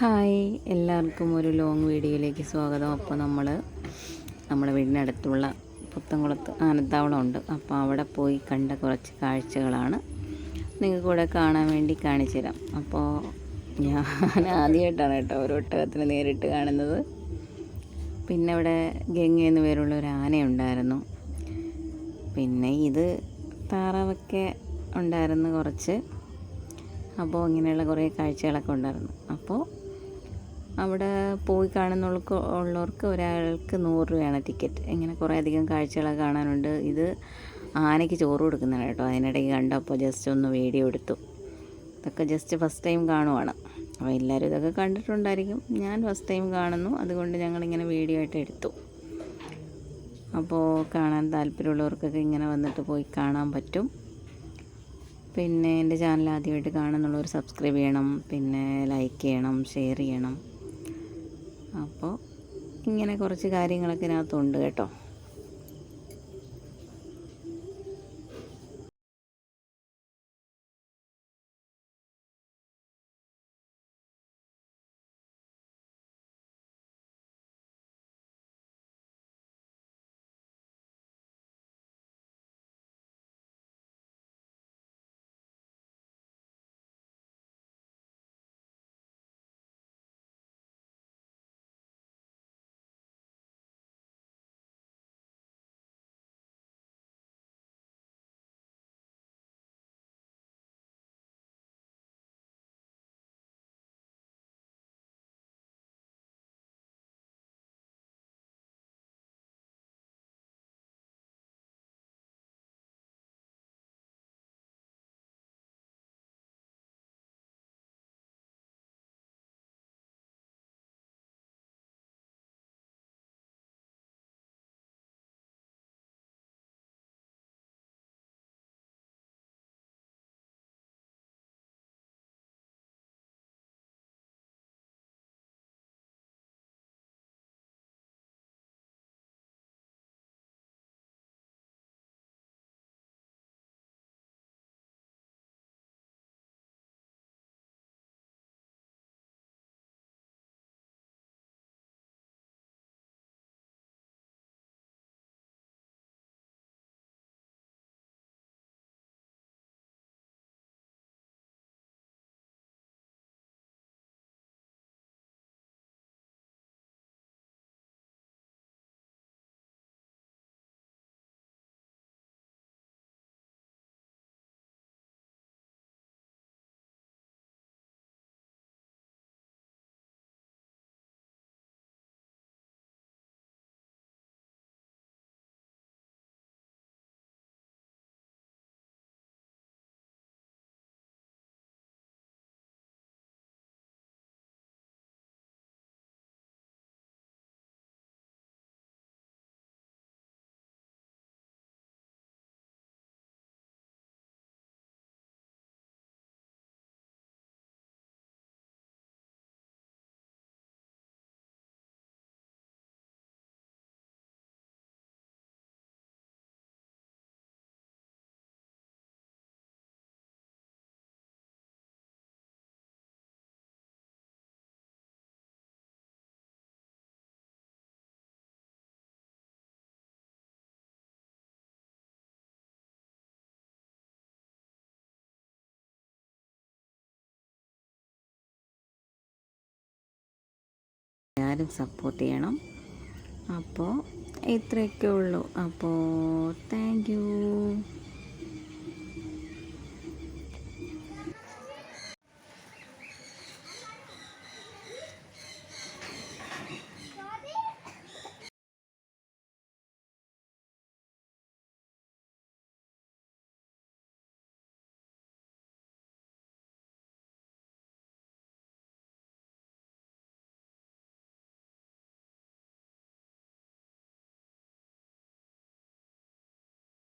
Hi. എല്ലാവർക്കും ഒരു long വീഡിയോയിലേക്ക് സ്വാഗതം. അപ്പോൾ നമ്മൾ നമ്മുടെ വീടിനടുത്തുള്ള പുത്തൻകുളത്ത് ആനത്താവളം ഉണ്ട് അപ്പോൾ അവിടെ പോയി കണ്ട കുറച്ച് കാഴ്ചകളാണ് നിങ്ങൾക്ക് കൂടെ കാണാൻ വേണ്ടി കാണിച്ചു തരാം അപ്പോൾ ഞാൻ ആദ്യമായിട്ടാണ് കേട്ടോ ഒരു ഒട്ടകത്തിന് നേരിട്ട് കാണുന്നത്. പിന്നെ അവിടെ ഗംഗ എന്ന് പേരുള്ള ഒരു ആനയുണ്ടായിരുന്നു. പിന്നെ ഇത് താറാവൊക്കെ ഉണ്ടായിരുന്നു കുറച്ച്. അപ്പോൾ ഇങ്ങനെയുള്ള കുറേ കാഴ്ചകളൊക്കെ ഉണ്ടായിരുന്നു. അപ്പോൾ അവിടെ പോയി കാണുന്നവർക്ക് ഉള്ളവർക്ക് ഒരാൾക്ക് നൂറ് രൂപയാണ് ടിക്കറ്റ് ഇങ്ങനെ കുറേ അധികം കാഴ്ചകളൊക്കെ കാണാനുണ്ട്. ഇത് ആനയ്ക്ക് ചോറ് കൊടുക്കുന്നതാണ് കേട്ടോ. അതിനിടയ്ക്ക് കണ്ടപ്പോൾ ജസ്റ്റ് ഒന്ന് വീഡിയോ എടുത്തു. ഇതൊക്കെ ജസ്റ്റ് ഫസ്റ്റ് ടൈം കാണുവാണ്. അപ്പോൾ എല്ലാവരും ഇതൊക്കെ കണ്ടിട്ടുണ്ടായിരിക്കും. ഞാൻ ഫസ്റ്റ് ടൈം കാണുന്നു. അതുകൊണ്ട് ഞങ്ങളിങ്ങനെ വീഡിയോ ആയിട്ട് എടുത്തു. അപ്പോൾ കാണാൻ താല്പര്യമുള്ളവർക്കൊക്കെ ഇങ്ങനെ വന്നിട്ട് പോയി കാണാൻ പറ്റും. പിന്നെ എന്റെ ചാനൽ ആദ്യമായിട്ട് കാണുന്നുള്ളവർ സബ്സ്ക്രൈബ് ചെയ്യണം. പിന്നെ ലൈക്ക് ചെയ്യണം ഷെയർ ചെയ്യണം. അപ്പോൾ ഇങ്ങനെ കുറച്ച് കാര്യങ്ങളൊക്കെ ഇതിനകത്തുണ്ട് കേട്ടോ. എല്ലാവരും സപ്പോർട്ട് ചെയ്യണം. അപ്പോൾ ഇത്രയൊക്കെ ഉള്ളൂ. അപ്പോൾ താങ്ക്